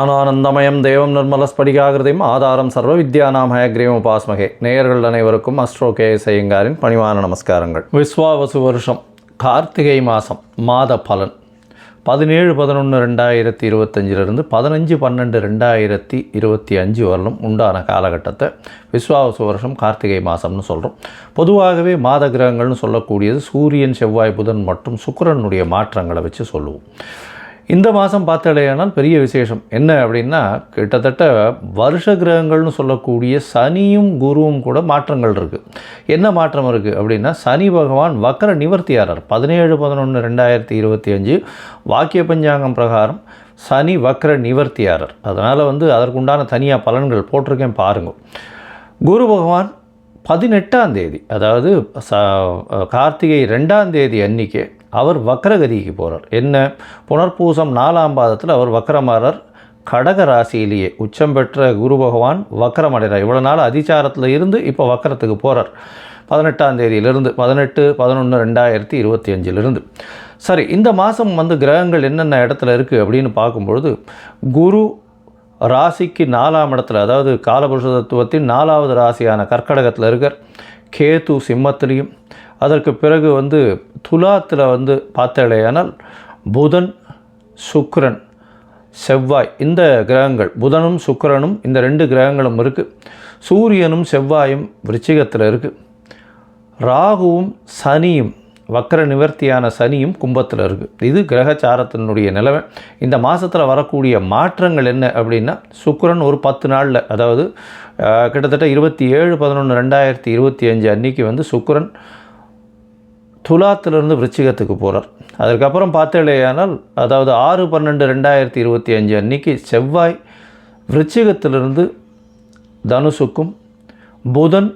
ஞானானந்தமயம் தேவம் நிர்மலஸ்படிகாகிருதியும் ஆதாரம் சர்வ வித்யானாம் ஹயக்ரீவம் உபாஸ்மகே. நேயர்கள் அனைவருக்கும் அஸ்ட்ரோ கே ஐயங்காரின் பணிவான நமஸ்காரங்கள். விஸ்வாவசு வருஷம் கார்த்திகை மாதம் மாத பலன். பதினேழு பதினொன்று ரெண்டாயிரத்தி இருபத்தஞ்சிலிருந்து பதினஞ்சு பன்னெண்டு ரெண்டாயிரத்தி இருபத்தி அஞ்சு வரலும் உண்டான காலகட்டத்தை விஸ்வாவசு வருஷம் கார்த்திகை மாதம்னு சொல்கிறோம் பொதுவாகவே மாத கிரகங்கள்னு சொல்லக்கூடியது சூரியன் செவ்வாய் புதன் மற்றும் சுக்கரனுடைய மாற்றங்களை வச்சு சொல்லுவோம். இந்த மாதம் பார்த்தடையானால் பெரிய விசேஷம். என்ன அப்படின்னா கிட்டத்தட்ட வருஷ கிரகங்கள்னு சொல்லக்கூடிய சனியும் குருவும் கூட மாற்றங்கள் இருக்குது என்ன மாற்றம் இருக்குது அப்படின்னா சனி பகவான் வக்கர நிவர்த்தியாரர். பதினேழு பதினொன்று ரெண்டாயிரத்தி இருபத்தி அஞ்சு வாக்கிய பஞ்சாங்கம் பிரகாரம் சனி வக்கர நிவர்த்தியாரர். அதனால் வந்து அதற்குண்டான தனியாக பலன்கள் போட்டிருக்கேன் பாருங்கள் குரு பகவான் பதினெட்டாம் தேதி அதாவது ச கார்த்திகை ரெண்டாம் தேதி அன்னிக்கே அவர் வக்ரகதிக்கு போகிறார் என்ன? புனர்பூசம் நாலாம் பாதத்தில் அவர் வக்ரமாறர் கடக ராசியிலேயே உச்சம் பெற்ற குரு பகவான் வக்கரமடைகிறார் இவ்வளோ நாள் அதிச்சாரத்தில் இருந்து இப்போ வக்கரத்துக்கு போகிறார் பதினெட்டாம் தேதியிலிருந்து பதினெட்டு பதினொன்று ரெண்டாயிரத்தி இருபத்தி அஞ்சிலிருந்து. சரி இந்த மாதம் வந்து கிரகங்கள் என்னென்ன இடத்துல இருக்குது அப்படின்னு பார்க்கும்பொழுது குரு ராசிக்கு நாலாம் இடத்துல அதாவது காலபுருஷ தத்துவத்தின் நாலாவது ராசியான கர்க்கடகத்தில் இருக்கார். கேது சிம்மத்திலையும் அதற்கு பிறகு வந்து துலாத்தில் வந்து பார்த்தாலேயானால் புதன் சுக்கரன் செவ்வாய் இந்த கிரகங்கள் புதனும் சுக்கரனும் இந்த ரெண்டு கிரகங்களும் இருக்குது சூரியனும் செவ்வாயும் விருச்சிகத்தில் இருக்குது ராகுவும் சனியும் வக்கர நிவர்த்தியான சனியும் கும்பத்தில் இருக்குது இது கிரகச்சாரத்தினுடைய நிலவை இந்த மாதத்தில் வரக்கூடிய மாற்றங்கள் என்ன அப்படின்னா சுக்கரன் ஒரு பத்து நாளில் அதாவது கிட்டத்தட்ட இருபத்தி ஏழு பதினொன்று ரெண்டாயிரத்தி இருபத்தி அஞ்சு அன்னைக்கு வந்து சுக்கரன் துலாத்திலிருந்து விருச்சிகத்துக்கு போகிறார் அதற்கப்புறம் பார்த்தேலேயானால் அதாவது ஆறு பன்னெண்டு ரெண்டாயிரத்தி இருபத்தி அஞ்சு அன்னைக்கு செவ்வாய் விருச்சிகத்திலிருந்து தனுசுக்கும் புதன்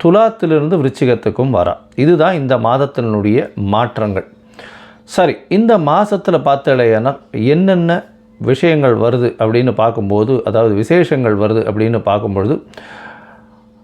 துலாத்திலிருந்து விருச்சிகத்துக்கும் வரா. இதுதான் இந்த மாதத்தினுடைய மாற்றங்கள். சரி இந்த மாதத்தில் பார்த்தேலையானால் என்னென்ன விஷயங்கள் வருது அப்படின்னு பார்க்கும்போது அதாவது விசேஷங்கள் வருது அப்படின்னு பார்க்கும்பொழுது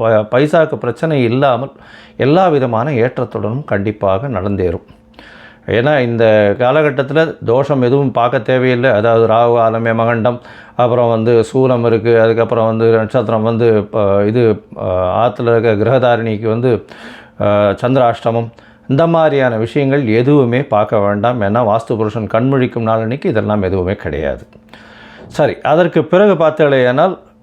பைசாவுக்கு பைசாக்கு பிரச்சனை இல்லாமல் எல்லா விதமான ஏற்றத்துடனும் கண்டிப்பாக நடந்தேறும். ஏன்னா இந்த காலகட்டத்தில் தோஷம் எதுவும் பார்க்க தேவையில்லை. அதாவது ராகு ஆலமே மகண்டம் அப்புறம் வந்து சூலம் இருக்குது அதுக்கப்புறம் வந்து நட்சத்திரம் வந்து இப்போ இது ஆற்றுல இருக்க கிரகதாரிணிக்கு வந்து சந்திராஷ்டமம். இந்த மாதிரியான விஷயங்கள் எதுவுமே பார்க்க வேண்டாம். ஏன்னா வாஸ்து புருஷன் கண்முழிக்கும் நாளன்னைக்கு இதெல்லாம் எதுவுமே கிடையாது. சரி அதற்கு பிறகு பார்த்தீங்களேனால்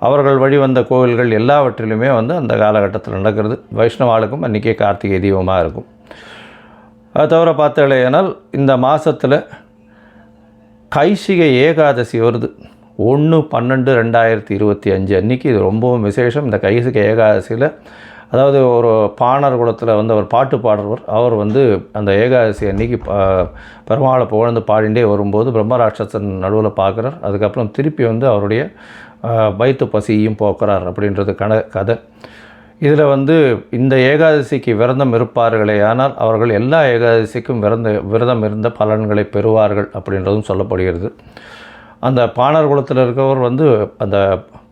அவர்கள் வழிவந்த கோவில்கள் எல்லாவற்றிலுமே வந்து அந்த காலகட்டத்தில் நடக்கிறது. வைஷ்ணவாளுக்கும் அன்றைக்கே கார்த்திகை தீபமாக இருக்கும். அது தவிர பார்த்தாலேனால் இந்த மாதத்தில் கைசிகை ஏகாதசி வருது. ஒன்று பன்னெண்டு ரெண்டாயிரத்தி இருபத்தி அஞ்சு அன்றைக்கி இது ரொம்பவும் விசேஷம். இந்த கைசிகை ஏகாதசியில் அதாவது ஒரு பாணர் குலத்தில் வந்து அவர் பாட்டு பாடுறவர் அவர் வந்து அந்த ஏகாதசி அன்னைக்கு ப- பெருமாளை புகழ்ந்து பாடிண்டே வரும்போது பிரம்மராட்சசன் நடுவில் பார்க்குறார். அதுக்கப்புறம் திருப்பி வந்து அவருடைய வயிற்று பசியும் போக்குறார் அப்படின்றது கன கதை. இதில் வந்து இந்த ஏகாதசிக்கு விரதம் இருப்பார்களே ஆனால் அவர்கள் எல்லா ஏகாதசிக்கும் விரந்த விரதம் இருந்த பலன்களை பெறுவார்கள் அப்படின்றதும் சொல்லப்படுகிறது. அந்த பாணர் குலத்தில் இருக்கவர் வந்து அந்த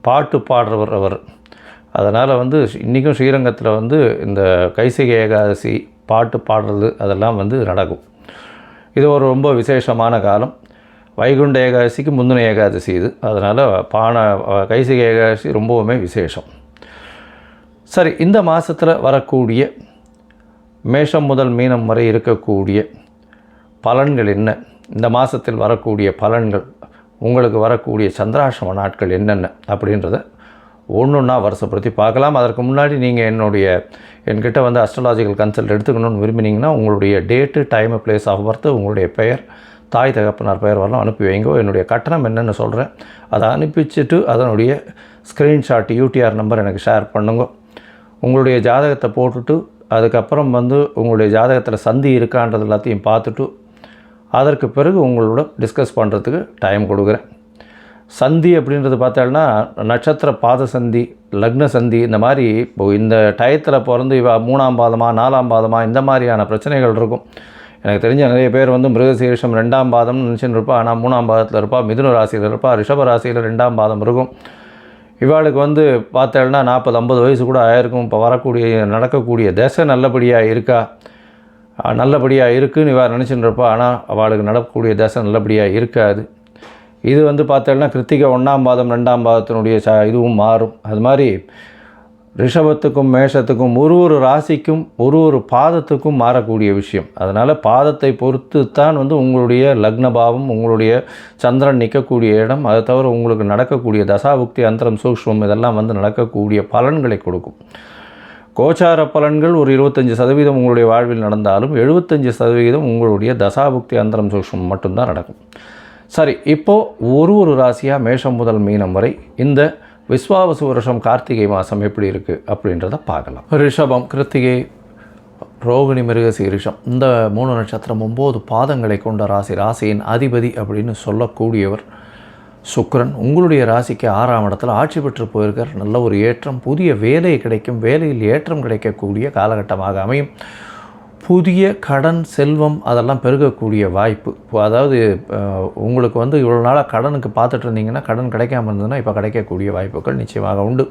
பாட்டு பாடுறவர் அவர். அதனால் வந்து இன்றைக்கும் ஸ்ரீரங்கத்தில் வந்து இந்த கைசிகை ஏகாதசி பாட்டு பாடுறது அதெல்லாம் வந்து நடக்கும். இது ஒரு ரொம்ப விசேஷமான காலம். வைகுண்ட ஏகாதசிக்கு முந்தின ஏகாதசி இது. அதனால் பானை கைசிகை ஏகாதசி ரொம்பவுமே விசேஷம். சரி இந்த மாதத்தில் வரக்கூடிய மேஷம் முதல் மீனம் வரை இருக்கக்கூடிய பலன்கள் என்ன? இந்த மாதத்தில் வரக்கூடிய பலன்கள் உங்களுக்கு வரக்கூடிய சந்திராசிரம நாட்கள் என்னென்ன? அப்படின்றத ஒன்று வருஷப்படுத்தி பார்க்கலாம். அதற்கு முன்னாடி நீங்கள் என்னுடைய என்கிட்ட வந்து அஸ்ட்ராலாஜிக்கல் கன்சல்ட் எடுத்துக்கணும்னு விரும்பினீங்கன்னா உங்களுடைய date time place of birth உங்களுடைய பெயர் தாய் தகப்பனார் பெயர் வரலாம் அனுப்பி வைங்கோ. என்னுடைய கட்டணம் என்னென்னு சொல்கிறேன் அதை அனுப்பிச்சிட்டு அதனுடைய ஸ்க்ரீன்ஷாட் யூடிஆர் நம்பர் எனக்கு ஷேர் பண்ணுங்க. உங்களுடைய ஜாதகத்தை போட்டுட்டு அதுக்கப்புறம் வந்து உங்களுடைய ஜாதகத்தில் சந்தி இருக்கான்றது எல்லாத்தையும் பார்த்துட்டு அதற்கு பிறகு உங்களோட டிஸ்கஸ் பண்ணுறதுக்கு டைம் கொடுக்குறேன். சந்தி அப்படின்றது பார்த்தோம்னா நட்சத்திர பாத சந்தி லக்ன சந்தி இந்த மாதிரி இப்போ இந்த டயத்தில் பிறந்து இவ மூணாம் பாதமாக நாலாம் பாதமாக இந்த மாதிரியான பிரச்சனைகள் இருக்கும். எனக்கு தெரிஞ்ச நிறைய பேர் வந்து மிருகசீரிஷம் ரெண்டாம் பாதம்னு நினச்சின்னு இருப்பா ஆனால் மூணாம் பாதத்தில் இருப்பா. மிதுன ராசியில் இருப்பா. ரிஷப ராசியில் ரெண்டாம் பாதம் இருக்கும். இவாளுக்கு வந்து பார்த்தேன்னா நாற்பது ஐம்பது வயசு கூட ஆயிருக்கும். இப்போ வரக்கூடிய நடக்கக்கூடிய தசை நல்லபடியாக இருக்கா? நல்லபடியாக இருக்குன்னு இவா நினச்சின்னு இருப்பா ஆனால் அவளுக்கு நடக்கக்கூடிய தசை நல்லபடியாக இருக்காது. இது வந்து பார்த்தேன்னா கிருத்திகை ஒன்றாம் பாதம் ரெண்டாம் பாதத்தினுடைய ச இதுவும் மாறும். அது மாதிரி ரிஷபத்துக்கும் மேஷத்துக்கும் ஒரு ஒரு ராசிக்கும் ஒரு ஒரு பாதத்துக்கும் மாறக்கூடிய விஷயம். அதனால் பாதத்தை பொறுத்து தான் வந்து உங்களுடைய லக்ன பாவம் உங்களுடைய சந்திரன் நிற்கக்கூடிய இடம். அதை தவிர உங்களுக்கு நடக்கக்கூடிய தசாபுக்தி அந்தரம் சூக்ஷ்மம் இதெல்லாம் வந்து நடக்கக்கூடிய பலன்களை கொடுக்கும். கோச்சார பலன்கள் ஒரு இருபத்தஞ்சி சதவீதம் உங்களுடைய வாழ்வில் நடந்தாலும் எழுபத்தஞ்சி சதவீதம் உங்களுடைய தசாபுக்தி அந்தரம் சூக்ஷ்மம் மட்டும்தான் நடக்கும். சரி இப்போது ஒரு ஒரு ராசியாக மேஷம் முதல் மீனம் வரை இந்த விஸ்வாவசு வருஷம் கார்த்திகை மாதம் எப்படி இருக்குது அப்படின்றத பார்க்கலாம். ரிஷபம் கிருத்திகை ரோகிணி மிருக சீரிஷம் இந்த மூணு நட்சத்திரம் ஒம்பது பாதங்களை கொண்ட ராசி ராசியின் அதிபதி அப்படின்னு சொல்லக்கூடியவர் சுக்கரன். உங்களுடைய ராசிக்கு ஆறாம் இடத்துல ஆட்சி பெற்று போயிருக்கார். நல்ல ஒரு ஏற்றம் புதிய வேலை கிடைக்கும் வேலையில் ஏற்றம் கிடைக்கக்கூடிய காலகட்டமாக அமையும். புதிய கடன் செல்வம் அதெல்லாம் பெருகக்கூடிய வாய்ப்பு. இப்போ அதாவது உங்களுக்கு வந்து இவ்வளோ நாளாக கடனுக்கு பார்த்துட்டு இருந்தீங்கன்னா கடன் கிடைக்காம இருந்ததுன்னா இப்போ கிடைக்கக்கூடிய வாய்ப்புகள் நிச்சயமாக உண்டு.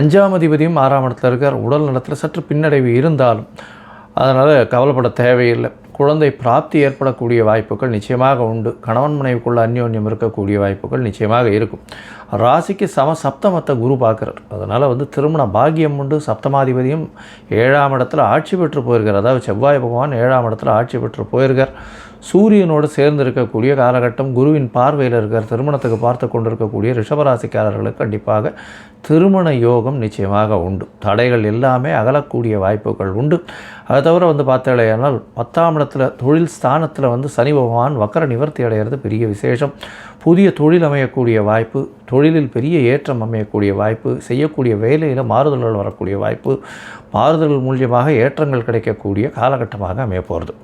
அஞ்சாம் அதிபதியும் ஆறாம் இடத்துல இருக்கார். உடல் நலத்தில் சற்று பின்னடைவு இருந்தாலும் அதனால் கவலைப்பட தேவையில்லை. குழந்தை பிராப்தி ஏற்படக்கூடிய வாய்ப்புகள் நிச்சயமாக உண்டு. கணவன் மனைவிக்குள்ள அந்யோன்யம் இருக்கக்கூடிய வாய்ப்புகள் நிச்சயமாக இருக்கும். ராசிக்கு சம சப்தமத்தை குரு பார்க்குறார். அதனால் வந்து திருமண பாக்கியம் உண்டு. சப்தமாதிபதியும் ஏழாம் இடத்துல ஆட்சி பெற்று போயிருக்கார் அதாவது செவ்வாய் பகவான் ஏழாம் இடத்துல ஆட்சி பெற்று போயிருக்கார். சூரியனோடு சேர்ந்து இருக்கக்கூடிய காலகட்டம் குருவின் பார்வையில் இருக்கிற திருமணத்துக்கு பார்த்து கொண்டிருக்கக்கூடிய ரிஷபராசிக்காரர்களுக்கு கண்டிப்பாக திருமண யோகம் நிச்சயமாக உண்டு. தடைகள் எல்லாமே அகலக்கூடிய வாய்ப்புகள் உண்டு. அதை தவிர வந்து பார்த்தாலேயானால் பத்தாம் இடத்துல தொழில் ஸ்தானத்தில் வந்து சனி பகவான் வக்கர நிவர்த்தி அடைகிறது பெரிய விசேஷம். புதிய தொழில் அமையக்கூடிய வாய்ப்பு தொழிலில் பெரிய ஏற்றம் அமையக்கூடிய வாய்ப்பு செய்யக்கூடிய வேலையில் மாறுதல்கள் வரக்கூடிய வாய்ப்பு மாறுதல்கள் மூலியமாக ஏற்றங்கள் கிடைக்கக்கூடிய காலகட்டமாக அமைய போகிறது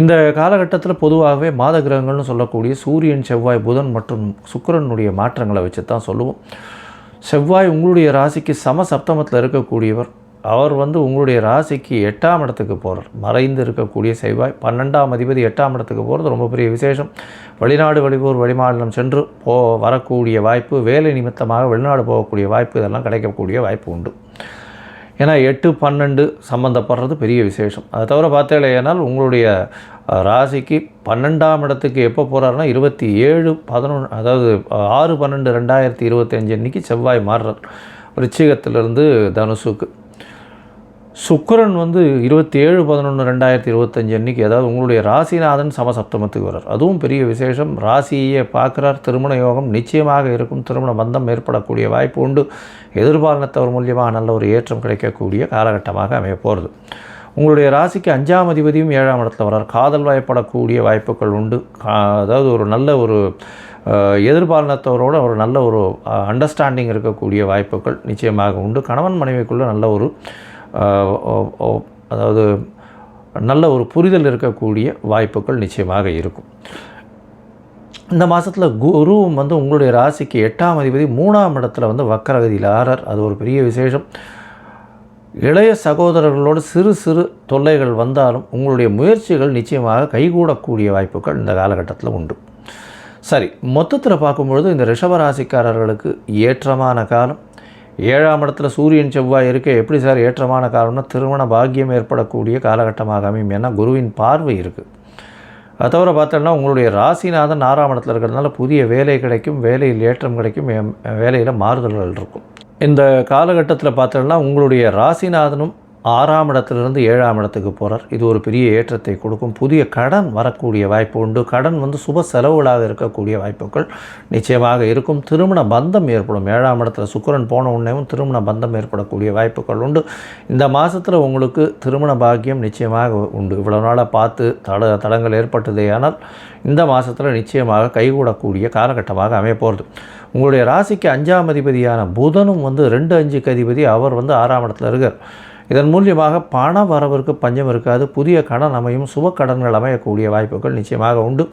இந்த காலகட்டத்தில் பொதுவாகவே மாத கிரகங்கள்னு சொல்லக்கூடிய சூரியன் செவ்வாய் புதன் மற்றும் சுக்கிரனுடைய மாற்றங்களை வச்சு தான் சொல்லுவோம். செவ்வாய் உங்களுடைய ராசிக்கு சம சப்தமத்தில் இருக்கக்கூடியவர். அவர் வந்து உங்களுடைய ராசிக்கு எட்டாம் இடத்துக்கு போகிறார் மறைந்து இருக்கக்கூடிய செவ்வாய். பன்னெண்டாம் அதிபதி எட்டாம் இடத்துக்கு போகிறது ரொம்ப பெரிய விசேஷம். வெளிநாடு வெளியூர் வெளிமாநிலம் சென்று போ வரக்கூடிய வாய்ப்பு வேலை நிமித்தமாக வெளிநாடு போகக்கூடிய வாய்ப்பு இதெல்லாம் கிடைக்கக்கூடிய வாய்ப்பு உண்டு. ஏன்னா எட்டு பன்னெண்டு சம்மந்தப்படுறது பெரிய விசேஷம். அதை தவிர பார்த்தேனால் உங்களுடைய ராசிக்கு பன்னெண்டாம் இடத்துக்கு எப்போ போகிறாருன்னா இருபத்தி ஏழு பதினொன்று அதாவது ஆறு பன்னெண்டு ரெண்டாயிரத்தி இருபத்தஞ்சு அன்னைக்கு செவ்வாய் மாறுறார். விருச்சிகத்திலிருந்து தனுசுக்கு. சுக்கரன் வந்து இருபத்தி ஏழு பதினொன்று ரெண்டாயிரத்தி இருபத்தஞ்சு அன்னைக்கு அதாவது உங்களுடைய ராசிநாதன் சமசப்தமத்துக்கு வரார் அதுவும் பெரிய விசேஷம். ராசியே பார்க்குறார். திருமண யோகம் நிச்சயமாக இருக்கும். திருமண பந்தம் ஏற்படக்கூடிய வாய்ப்பு உண்டு. எதிர்பாலனத்தவர் மூலியமாக நல்ல ஒரு ஏற்றம் கிடைக்கக்கூடிய காலகட்டமாக அமைய போகிறது உங்களுடைய ராசிக்கு அஞ்சாம் அதிபதியும் ஏழாம் இடத்துல வரார் காதல் வாய்ப்படக்கூடிய வாய்ப்புகள் உண்டு. கா- அதாவது ஒரு நல்ல ஒரு அஹ், எதிர்பாலினத்தவரோட ஒரு நல்ல ஒரு அண்டர்ஸ்டாண்டிங் இருக்கக்கூடிய வாய்ப்புகள் நிச்சயமாக உண்டு. கணவன் மனைவிக்குள்ளே நல்ல ஒரு அதாவது நல்ல ஒரு புரிதல் இருக்கக்கூடிய வாய்ப்புகள் நிச்சயமாக இருக்கும். இந்த மாதத்தில் குருவும் வந்து உங்களுடைய ராசிக்கு எட்டாம் அதிபதி மூணாம் இடத்துல வந்து வக்கரகதியில் ஆறார். அது ஒரு பெரிய விசேஷம். இளைய சகோதரர்களோடு சிறு சிறு தொல்லைகள் வந்தாலும் உங்களுடைய முயற்சிகள் நிச்சயமாக கைகூடக்கூடிய வாய்ப்புகள் இந்த காலகட்டத்தில் உண்டு. சரி மொத்தத்தில் பார்க்கும்பொழுது இந்த ரிஷபராசிக்காரர்களுக்கு ஏற்றமான காலம். ஏழாம் இடத்துல சூரியன் செவ்வாய் இருக்க எப்படி சார் ஏற்றமான காரணம்னா திருமண பாக்கியம் ஏற்படக்கூடிய காலகட்டமாக அமையும் ஏன்னா குருவின் பார்வை இருக்குது அதை தவிர பார்த்தோம்னா உங்களுடைய ராசிநாதன் ஆறாம் இடத்துல இருக்கிறதுனால புதிய வேலை கிடைக்கும் வேலையில் ஏற்றம் கிடைக்கும் எம்- வேலையில் மாறுதல்கள் இருக்கும். இந்த காலகட்டத்தில் பார்த்தோம்னா உங்களுடைய ராசிநாதனும் ஆறாம் இடத்துலேருந்து ஏழாம் இடத்துக்கு போகிறார் இது ஒரு பெரிய ஏற்றத்தை கொடுக்கும். புதிய கடன் வரக்கூடிய வாய்ப்பு உண்டு. கடன் வந்து சுப செலவுகளாக இருக்கக்கூடிய வாய்ப்புகள் நிச்சயமாக இருக்கும். திருமண பந்தம் ஏற்படும். ஏழாம் இடத்துல சுக்கிரன் போன உடனேவும் திருமண பந்தம் ஏற்படக்கூடிய வாய்ப்புகள் உண்டு. இந்த மாதத்தில் உங்களுக்கு திருமண பாக்கியம் நிச்சயமாக உண்டு. இவ்வளோ நாளாக பார்த்து தட தடங்கள் ஏற்பட்டதேயானால் இந்த மாதத்தில் நிச்சயமாக கைகூடக்கூடிய காலகட்டமாக அமையப்போகிறது உங்களுடைய ராசிக்கு அஞ்சாம் அதிபதியான புதனும் வந்து ரெண்டு அஞ்சுக்கு அதிபதி. அவர் வந்து ஆறாம் இடத்துல இருக்கார். இதன் மூலியமாக பண வரவிற்கு பஞ்சம் இருக்காது. புதிய கடன் அமையும் சுப கடன்கள் அமையக்கூடிய வாய்ப்புகள் நிச்சயமாக உண்டு.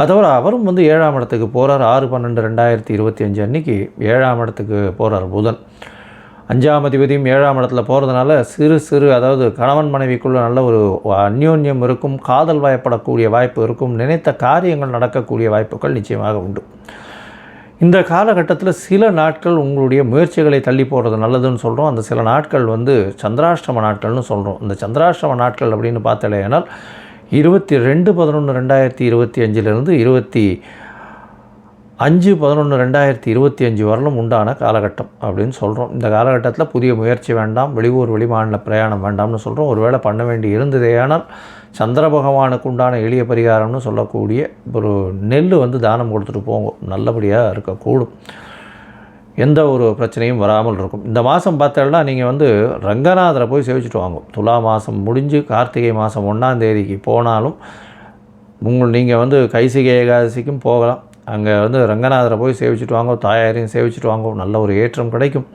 அது தவிர அவரும் வந்து ஏழாம் இடத்துக்கு போகிறார் ஆறு பன்னெண்டு ரெண்டாயிரத்தி இருபத்தி அஞ்சு அன்னைக்கு ஏழாம் இடத்துக்கு போகிறார் புதன். அஞ்சாம் அதிபதியும் ஏழாம் இடத்துல போகிறதுனால சிறு சிறு அதாவது கணவன் மனைவிக்குள்ள நல்ல ஒரு அந்யோன்யம் இருக்கும். காதல் வயப்படக்கூடிய வாய்ப்பு இருக்கும். நினைத்த காரியங்கள் நடக்கக்கூடிய வாய்ப்புகள் நிச்சயமாக உண்டு. இந்த காலகட்டத்தில் சில நாட்கள் உங்களுடைய முயற்சிகளை தள்ளி போடுறது நல்லதுன்னு சொல்கிறோம் அந்த சில நாட்கள் வந்து சந்திராஷ்டம நாட்கள்னு சொல்கிறோம் இந்த சந்திராஷ்டம நாட்கள் அப்படின்னு பார்த்தாலேனால் இருபத்தி ரெண்டு பதினொன்று ரெண்டாயிரத்தி இருபத்தி அஞ்சிலிருந்து இருபத்தி அஞ்சு பதினொன்று ரெண்டாயிரத்தி இருபத்தி அஞ்சு வரலும் உண்டான காலகட்டம் அப்படின்னு சொல்கிறோம் இந்த காலகட்டத்தில் புதிய முயற்சி வேண்டாம் வெளியூர் வெளிமாநில பிரயாணம் வேண்டாம்னு சொல்கிறோம் ஒருவேளை பண்ண வேண்டி இருந்ததேயானால் சந்திர பகவானுக்கு உண்டான எளிய பரிகாரம்னு சொல்லக்கூடிய ஒரு நெல் வந்து தானம் கொடுத்துட்டு போங்க. நல்லபடியாக இருக்கக்கூடும். எந்த ஒரு பிரச்சனையும் வராமல் இருக்கும். இந்த மாதம் பார்த்தோம்னா நீங்கள் வந்து ரங்கநாதரை போய் சேவிச்சுட்டு வாங்க. துலா மாதம் முடிஞ்சு கார்த்திகை மாதம் ஒன்றாம் தேதிக்கு போனாலும் உங்கள் நீங்கள் வந்து கைசிகை ஏகாதசிக்கும் போகலாம். அங்கே வந்து ரங்கநாதரை போய் சேவிச்சுட்டு வாங்க தாயாரையும் சேவிச்சுட்டு வாங்க நல்ல ஒரு ஏற்றம் கிடைக்கும்.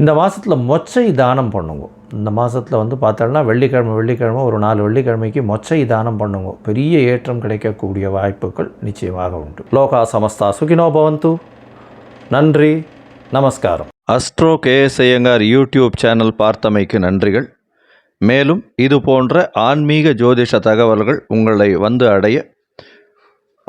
இந்த மாதத்தில் மொச்சை தானம் பண்ணுங்க. இந்த மாதத்தில் வந்து பார்த்தோம்னா வெள்ளிக்கிழமை வெள்ளிக்கிழமை ஒரு நாலு வெள்ளிக்கிழமைக்கு மொச்சை தானம் பண்ணுங்க. பெரிய ஏற்றம் கிடைக்கக்கூடிய வாய்ப்புகள் நிச்சயமாக உண்டு. லோகா சமஸ்தா சுகினோ பவந்து. நன்றி நமஸ்காரம். அஸ்ட்ரோ கேஎஸ்ஐயங்கார் யூடியூப் சேனல் பார்த்தமைக்கு நன்றிகள். மேலும் இது போன்ற ஆன்மீக ஜோதிஷ தகவல்கள் உங்களை வந்து அடைய